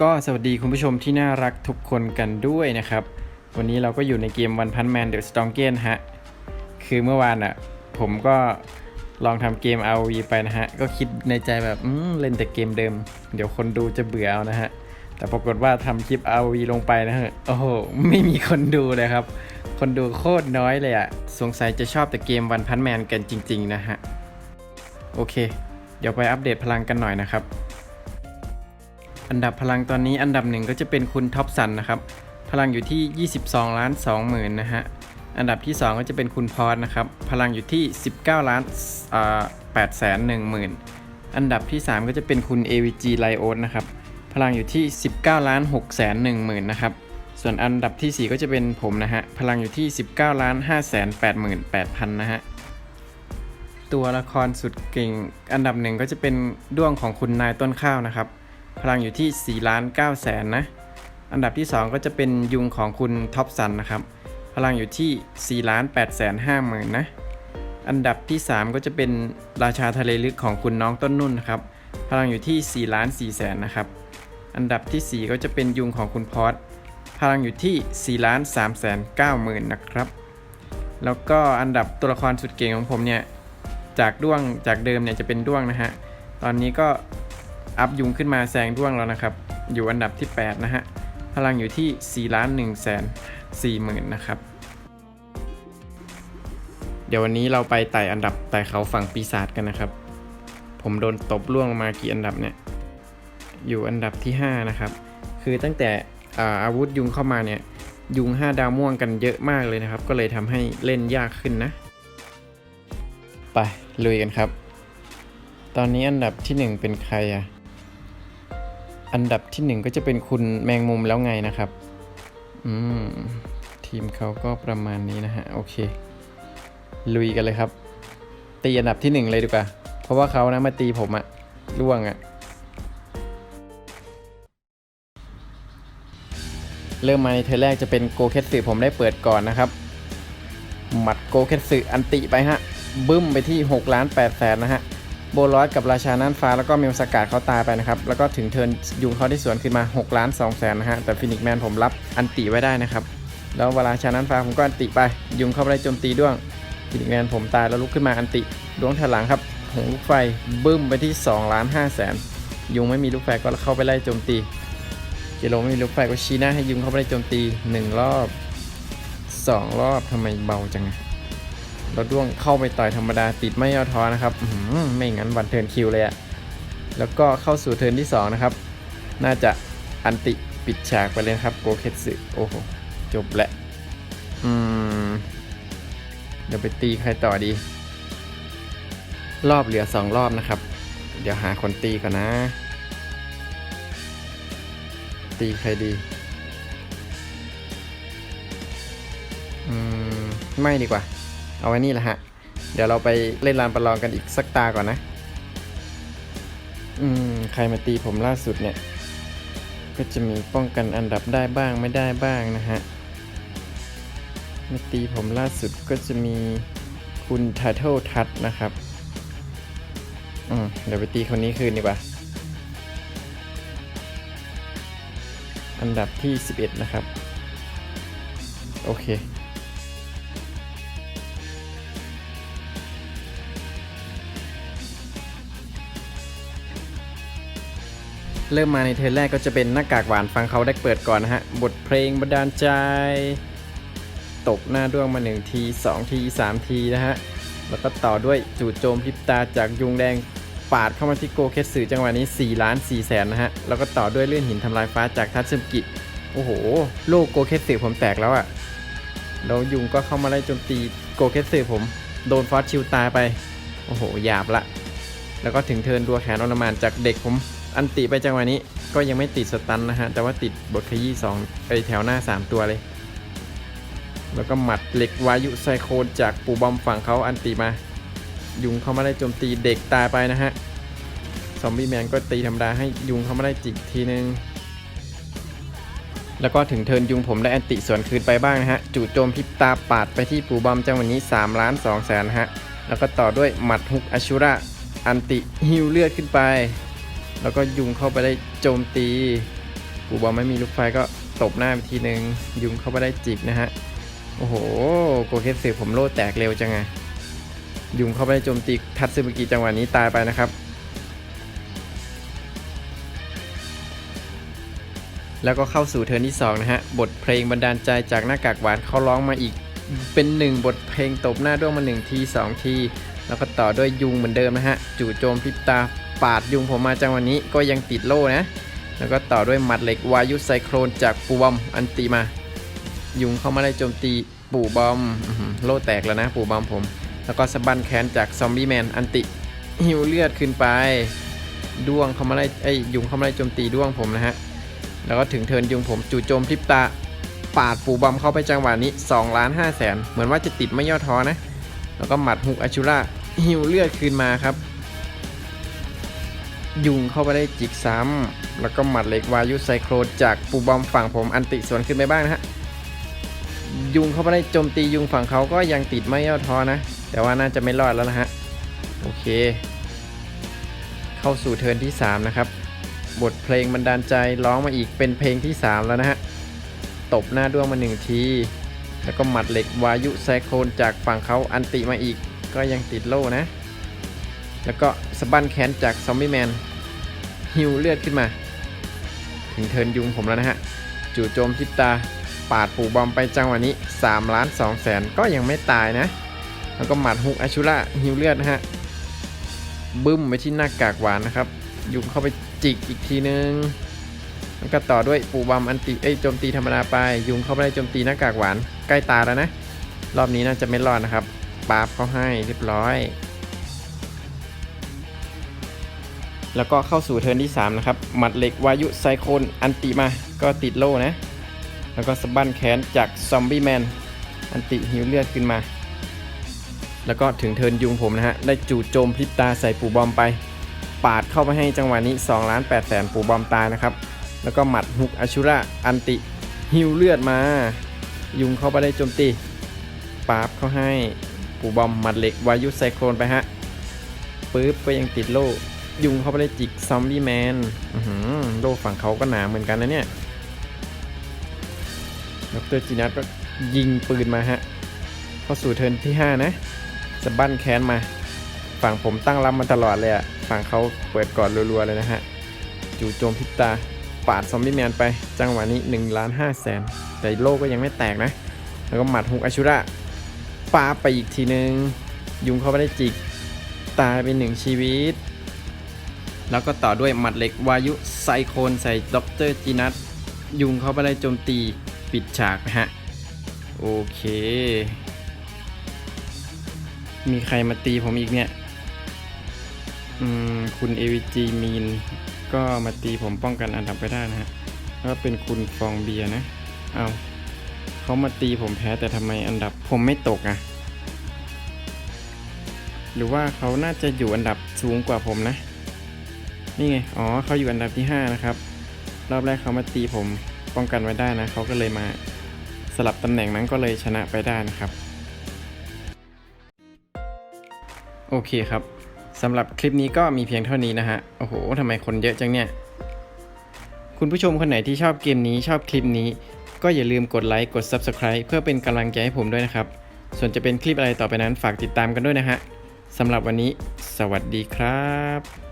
ก็สวัสดีคุณผู้ชมที่น่ารักทุกคนกันด้วยนะครับ วันนี้เราก็อยู่ในเกม One Punch Man The Strongest ฮะ คือเมื่อวานอะ ผมก็ลองทำเกม ROV ไปนะฮะ ก็คิดในใจแบบ อืม เล่นแต่เกมเดิม เดี๋ยวคนดูจะเบื่อเอานะฮะ แต่ปรากฏว่าทำคลิป ROV ลงไปนะฮะ โอ้โห ไม่มีคนดูเลยครับ คนดูโคตรน้อยเลยอะสงสัยจะชอบแต่เกม One Punch Man กันจริง ๆ นะฮะ โอเค เดี๋ยวไปอัปเดตพลังกันหน่อยนะครับ อันดับพลังตอนนี้อันดับหนึ่งก็จะเป็นคุณท็อปสันนะครับ พลังอยู่ที่ 22 ล้าน2หมื่นนะฮะ อันดับที่ 2 ก็จะเป็นคุณพอสนะครับ พลังอยู่ที่ 19 ล้าน8แสน1หมื่นอันดับที่ 3 ก็จะเป็นคุณ AVG l i o n นะครับ พลังอยู่ที่ 19ล้าน6แสน1หมื่นนะครับ ส่วนอันดับทีสี่ 4 ก็จะเป็นผมนะฮะ พลังอยู่ที่ 19ล้าน5แสน8หมื่น8พันนะฮะ ตัวละครสุดเก่งอันดับหนึ่งก็จะเป็นด้วงของคุณนายต้นข้าวนะครับ พลังอยู่ที่4ล้าน9แสนนะ อันดับที่ 2 ก็จะเป็นยุงของคุณท็อปสันนะครับ พลังอยู่ที่4ล้าน8แสน5หมื่นนะ อันดับที่ 3 ก็จะเป็นราชาทะเลลึกของคุณน้องต้นนุ่นนะครับ พลังอยู่ที่4ล้าน4แสนนะครับ อันดับทีสี่ 4 ก็จะเป็นยุงของคุณพอสพลังอยู่ที่4ล้าน3แสน9หมื่นนะครับ แล้วก็อันดับตัวละครสุดเก่งของผมเนี่ย จากด้วงจากเดิมเนี่ยจะเป็นด้วงนะฮะ ตอนนี้ก็อัพยุงขึ้นมาแซงด้วงแล้วนะครับ อยู่อันดับที่ 8 นะฮะ พลังอยู่ที่4ล้าน1แสน4หมื่นนะครับ เดี๋ยววันนี้เราไปไต่อันดับไต่เขาฝั่งปีศาจกันนะครับ ผมโดนตบล่วงลงมากี่อันดับเนี่ย อยู่อันดับที่ 5 นะครับ คือตั้งแต่อาวุธยุงเข้ามาเนี่ย ยุง 5 ดาวม่วงกันเยอะมากเลยนะครับ ก็เลยทำให้เล่นยากขึ้นนะ ไปลุยกันครับ ตอนนี้อันดับที่ 1 เป็นใครอะอันดับที่ 1 ก็จะเป็นคุณแมงมุมแล้วไงนะครับ อืม ทีมเขาก็ประมาณนี้นะฮะ โอเค ลุยกันเลยครับ ตีอันดับที่ 1 เลยดีกว่า เพราะว่าเขานะมาตีผมอะล่วงอะ เริ่มมาในเทอร์แรกจะเป็นโกเคสึผมได้เปิดก่อนนะครับ หมัดโกเคสึอันติไปฮะ บึ้มไปที่6ล้าน8แสนนะฮะ โบลอสกับราชาน่านฟ้าแล้วก็เมลสกาดเขาตายไปนะครับ แล้วก็ถึงเทินยุงเขาได้สวนขึ้นมา6ล้าน2แสนนะฮะ แต่ฟินิกแมนผมรับอันติไว้ได้นะครับ แล้วเวลาชาน่านฟ้าผมก็อันติไป ยุงเข้าไปได้โจมตีด้วง ฟินิกแมนผมตายแล้วลุกขึ้นมาอันติดวงถลังครับหงลูกไฟบึ้มไปที่2ล้าน5แสนยุงไม่มีลูกไฟก็เข้าไปไล่โจมตี เจโรไม่มีลูกไฟก็ชี้หน้าให้ยุงเข้าไปไล่โจมตีหนึ่งรอบสองรอบทำไมเบาจังเราด้วงเข้าไปต่อยธรรมดาติดไม่ย่อท้อนะครับไม่งั้นวันเทิร์นคิวเลยอะแล้วก็เข้าสู่เทิร์นที่ 2 นะครับ น่าจะอันติปิดฉากไปเลยครับโกเคสึโอ้โหจบแหละอืมเดี๋ยวไปตีใครต่อดี รอบเหลือ 2 รอบนะครับ เดี๋ยวหาคนตีก่อนนะ ตีใครดี อืม ไม่ดีกว่า เอาไว้นี่แหละฮะ เดี๋ยวเราไปเล่นลานประลองกันอีกสักตาก่อนนะ อืม ใครมาตีผมล่าสุดเนี่ย ก็จะมีป้องกันอันดับได้บ้างไม่ได้บ้างนะฮะมาตีผมล่าสุดก็จะมีคุณท t เทิลทัดนะครับ อืม เดี๋ยวไปตีคนนี้คืนดีกว่า อันดับที่ 11 นะครับ โอเค เริ่มมาในเทรนแรกก็จะเป็นหน้ากากหวานฟังเขาได้เปิดก่อนนะฮะ บทเพลงบันดาลใจ ตบหน้าด้วงมา 1 ที 2 ที 3 ทีนะฮะ แล้วก็ต่อด้วยจู่โจมพริบตาจากยุงแดง ปาดเข้ามาที่โกเคสึจังหวะนี้ 4 ล้าน4แสนนะฮะ แล้วก็ต่อด้วยเลื่อนหินทำลายฟ้าจากทัตสึกิ โอ้โหโลกโกเคสึผมแตกแล้วอะ่ะ แล้วยุงก็เข้ามาไล่โจมตีโกเคสึผม โดนฟอสชิลตายไป โอ้โห หยาบละ แล้วก็ถึงเทินดัวแขนอลมานจากเด็กผม อันติไปจังหวะนี้ ก็ยังไม่ติดสตันนะฮะ แต่ว่าติดบทขยี้2ไปแถวหน้า 3 ตัวเลย แล้วก็หมัดเหล็กวายุไซโคนจากปูบอมฝั่งเขาอันติมา ยุงเขามาได้โจมตีเด็กตายไปนะฮะ ซอมบี้แมนก็ตีธรรมดาให้ยุงเขามาได้จิกทีนึง แล้วก็ถึงเทิร์นยุงผมได้อันติสวนคืนไปบ้างนะฮะ จู่โจมพิบตาปาดไปที่ปูบอมจังวะนี้3ล้าน2แสนฮะ แล้วก็ต่อด้วยหมัดฮุกอชูระอันติฮิวเลือดขึ้นไป แล้วก็ยุงเข้าไปได้โจมตีปูบอมไม่มีลูกไฟก็ตบหน้าไปทีนึง ยุงเข้าไปได้จิกนะฮะ โอ้โห โกเคสสึผมโลดแตกเร็วจังไง ยุงเข้าไปโจมตีทัตสึมิกิจังหวะนี้ตายไปนะครับ แล้วก็เข้าสู่เทิร์นที่ 2 นะฮะ บทเพลงบันดาลใจจากหน้ากากหวานเขาร้องมาอีกเป็นหนึ่งบทเพลงตบหน้าด้วงมา1ที2ทีแล้วก็ต่อด้วยยุงเหมือนเดิมนะฮะ จู่โจมพิบตาปาดยุงผมมาจังหวะนี้ก็ยังติดโล่นะ แล้วก็ต่อด้วยหมัดเหล็กวายุไซโครนจากปูบอมอันติมา ยุงเข้ามาได้โจมตีปูบอมโล่แตกแล้วนะปูบอมผม แล้วก็สะบันแขนจากซอมบี้แมน อันติหิวเลือดขึ้นไปด้วงเขามาได้ไอ้ยุงเขามาได้โจมตีด้วงผมนะฮะ แล้วก็ถึงเทินยุงผมจู่โจมพริบตา ปาดปูบอมเข้าไปจังหวะนี้2ล้าน5แสนเหมือนว่าจะติดไม่ย่อท้อนะ แล้วก็หมัดฮุกอาชูระหิวเลือดคืนมาครับ ยุงเข้าไปได้จิกซ้ำแล้วก็หมัดเล็กวายุไซโครจากปูบอมฝั่งผมอันติสวนขึ้นไปบ้างนะฮะ ยุงเข้าไปได้โจมตียุงฝั่งเขาก็ยังติดไม่ย่อท้อนะ แต่ว่าน่าจะไม่รอดแล้วนะฮะ โอเค เข้าสู่เทิร์นที่ 3 นะครับ บทเพลงบันดาลใจร้องมาอีกเป็นเพลงที่ 3 แล้วนะฮะ ตบหน้าด้วงมาหนึ่งที แล้วก็หมัดเหล็กวายุไซโครนจากฝั่งเขาอันติมาอีกก็ยังติดโล่นะ แล้วก็สะบั้นแขนจากซอมบี้แมนฮิวเลือดขึ้นมา ถึงเทิร์นยุงผมแล้วนะฮะจู่โจมพริบตา ปาดปูบอมไปจังหวะนี้3ล้าน2แสนก็ยังไม่ตายนะ แล้วก็หมัดฮุกอาชูระฮิวเลือดนะฮะ บึ้มไปที่หน้ากากหวานนะครับ ยุงเข้าไปจิกอีกทีนึง แล้วก็ต่อด้วยปูบอมอันติเอ้ยโจมตีธรรมดาไป ยุงเข้าไปได้โจมตีหน้ากากหวาน ใกล้ตาแล้วนะ รอบนี้น่าจะไม่รอดนะครับปาบเขาให้เรียบร้อย แล้วก็เข้าสู่เทิร์นที่ 3 นะครับ หมัดเหล็กวายุไซโคนอันติมา ก็ติดโล่นะ แล้วก็สบั้นแขนจากซอมบี้แมนอันติหิวเลือดขึ้นมา แล้วก็ถึงเทิร์นยุงผมนะฮะ ได้จู่โจมพริบตาใส่ปูบอมไป ปาดเข้าไปให้จังหวะนี้2ล้าน8แสนปูบอมตายนะครับ แล้วก็หมัดฮุกอาชูระอันติหิวเลือดมา ยุงเข้าไปได้โจมตีปาบเข้าให้ปูบอมหมัดเหล็กวายุไซโครนไปฮะปึ๊บก็ยังติดโล่ยุงเข้าไปได้จิกซอมบี้แมนอื้อหือโล่ฝั่งเขาก็หนาเหมือนกันนะเนี่ย ดรจีนัทก็ยิงปืนมาฮะ เข้าสู่เทิร์นที่ 5 นะสะบั้นแค้นมา ฝั่งผมตั้งรับมาตลอดเลยอะฝั่งเขาเปิดก่อนรัวๆเลยนะฮะ จู่โจมพิตา ปาดซอมบี้แมนไป จังหวะนี้1ล้าน5แสนแต่โลกก็ยังไม่แตกนะ แล้วก็หมัดฮุกอาชูระปาไปอีกทีนึง ยุงเขาไปได้จิก ตายไปหนึ่งชีวิต แล้วก็ต่อด้วยหมัดเหล็กวายุไซโคนใส่ด็อกเตอร์จีนัทยุงเขาไปได้โจมตี ปิดฉากนะฮะ โอเค มีใครมาตีผมอีกเนี่ย อืม คุณ AVG มีน ก็มาตีผมป้องกันอันดับไปได้นะฮะ แล้วก็เป็นคุณฟองเบียนะ เอาเขามาตีผมแพ้แต่ทำไมอันดับผมไม่ตกอะหรือว่าเขาน่าจะอยู่อันดับสูงกว่าผมนะ นี่ไง อ๋อเขาอยู่อันดับที่ 5 นะครับ รอบแรกเขามาตีผม ป้องกันไว้ได้นะเขาก็เลยมาสลับตำแหน่งนั้นก็เลยชนะไปได้นะครับ โอเคครับสำหรับคลิปนี้ก็มีเพียงเท่านี้นะฮะ โอ้โหทำไมคนเยอะจังเนี่ย คุณผู้ชมคนไหนที่ชอบเกมนี้ชอบคลิปนี้ ก็อย่าลืมกดไลค์กด Subscribe เพื่อเป็นกำลังใจให้ผมด้วยนะครับ ส่วนจะเป็นคลิปอะไรต่อไปนั้นฝากติดตามกันด้วยนะฮะสำหรับวันนี้ สวัสดีครับ